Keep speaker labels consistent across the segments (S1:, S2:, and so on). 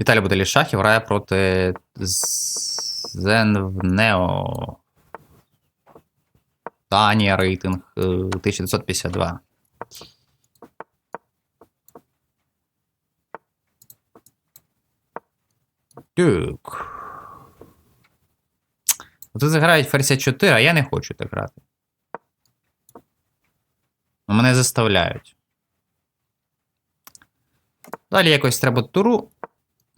S1: Віталій Будалішахів грає проти Зенвнео. Танія рейтинг е, 1952. Так. Тут заграють ферзя 4, а я не хочу так грати. Мене заставляють. Далі якось треба туру.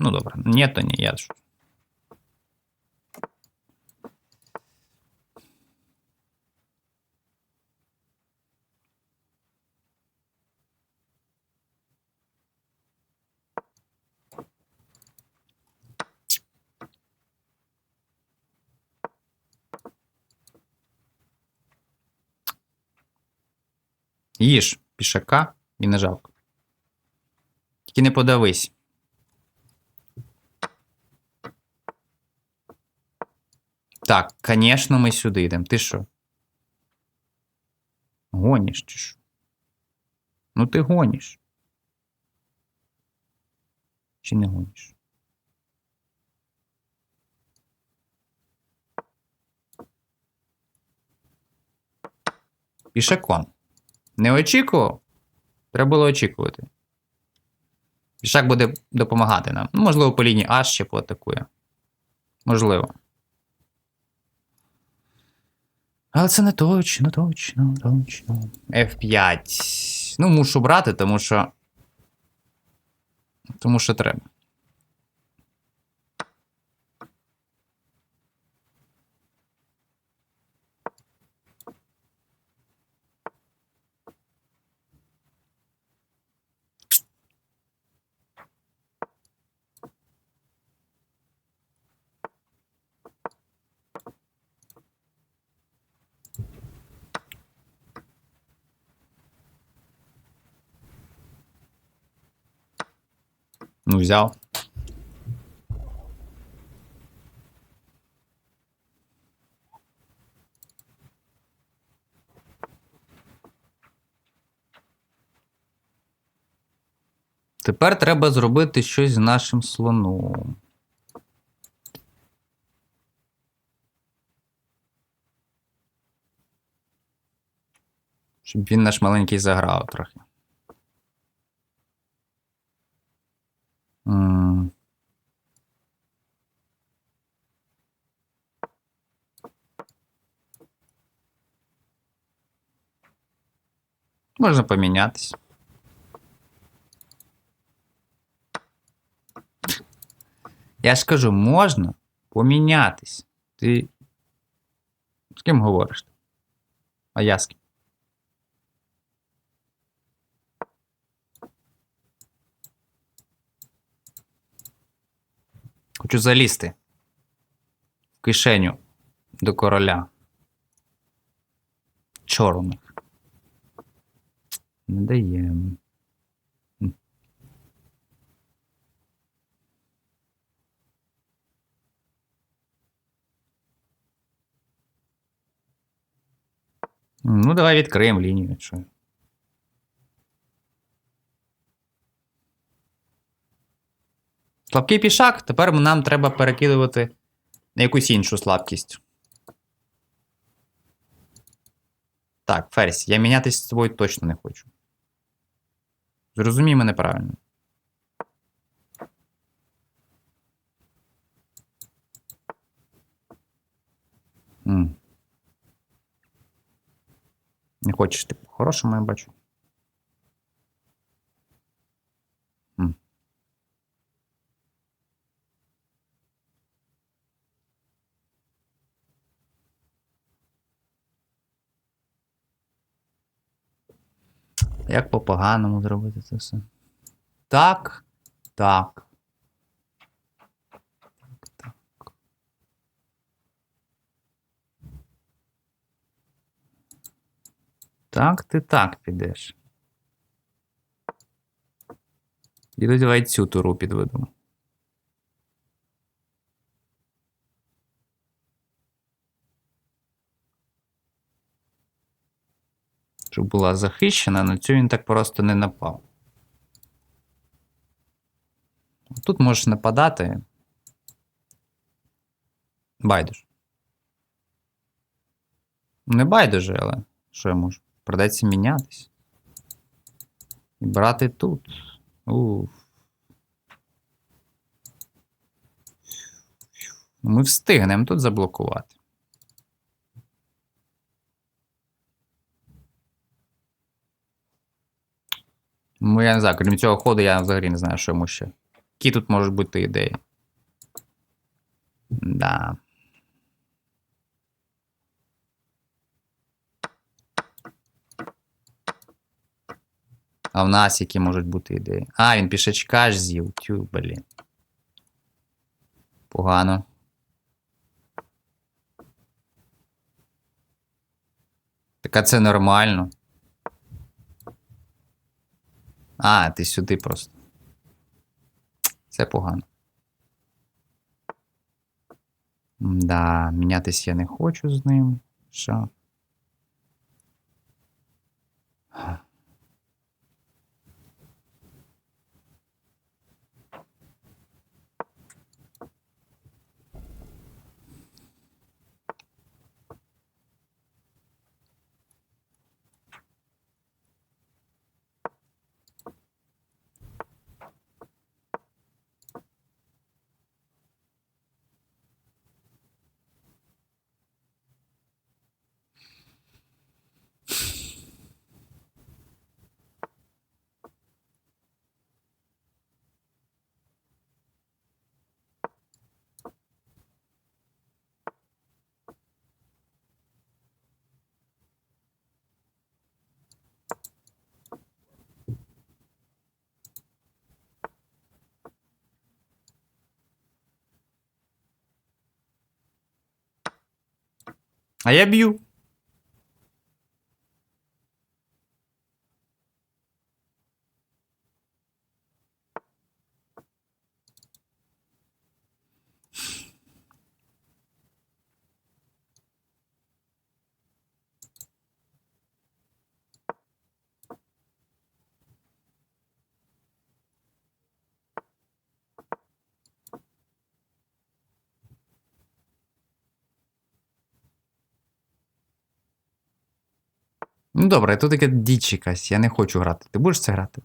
S1: Ну добре, ні, то ні, я ж. Їж пішака і не жалко. Тільки не подавись. Так, звісно, ми сюди йдемо. Ти що? Гоніш чи що? Ну ти гоніш. Чи не гоніш? Пішаком. Не очікував? Треба було очікувати. Пішак буде допомагати нам. Ну, можливо, по лінії А ще поатакує. Можливо. Але це не точно, точно, точно. F5. Ну, мушу брати, тому що. Тому що треба. Ну, взяв. Тепер треба зробити щось з нашим слоном. Щоб він наш маленький заграв трохи. Можна помінятись. Я ж кажу, можна помінятись. Ти з ким говориш? А я з ким? Хочу залізти в кишеню до короля. Чорних. Не даємо. Ну, давай відкриємо лінію. Що? Слабкий пішак, тепер нам треба перекидувати на якусь іншу слабкість. Так, Ферзь, я мінятися з тобою точно не хочу. Зрозумій мене правильно. Не хочеш ти по-хорошому, я бачу. М. Як по-поганому зробити це все? Так. Так. Так. Ти так підеш. Іду давай цю туру підведу. Щоб була захищена, на цю він так просто не напав. Тут можеш нападати. Байдуже. Не байдуже, але що я можу? Придеться мінятись. І брати тут. Уф. Ну, Ми встигнемо тут заблокувати. Ну, я не знаю, крім цього ходу, я взагалі не знаю, що йому ще. Які тут можуть бути ідеї? Да. А в нас які можуть бути ідеї? А, він пішачка ж з'їв. Тю, блін. Погано. Так а це нормально. А, ти сюди просто. Це погано. Да, мінятись я не хочу з ним. Що? А я б'ю. Ну добре, тут таке діч якась, я не хочу грати. Ти будеш це грати?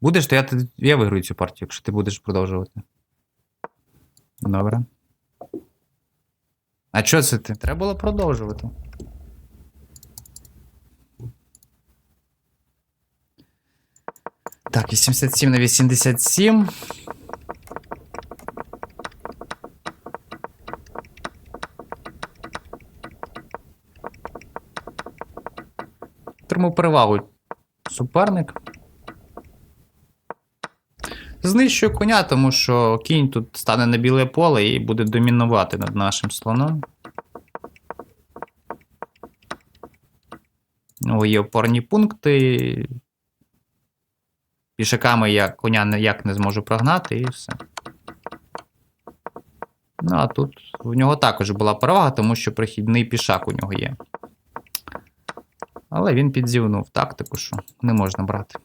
S1: Будеш, то я, я виграю цю партію, якщо ти будеш продовжувати. Добре. А що це ти? Треба було продовжувати. Так, 87 на 87. Перевагу суперник. Знищую коня, тому що кінь тут стане на біле поле і буде домінувати над нашим слоном. Ну, є опорні пункти. Пішаками я коня ніяк не зможу прогнати, і все. Ну, а тут в нього також була перевага, тому що прихідний пішак у нього є. Але він підзівнув тактику, що не можна брати.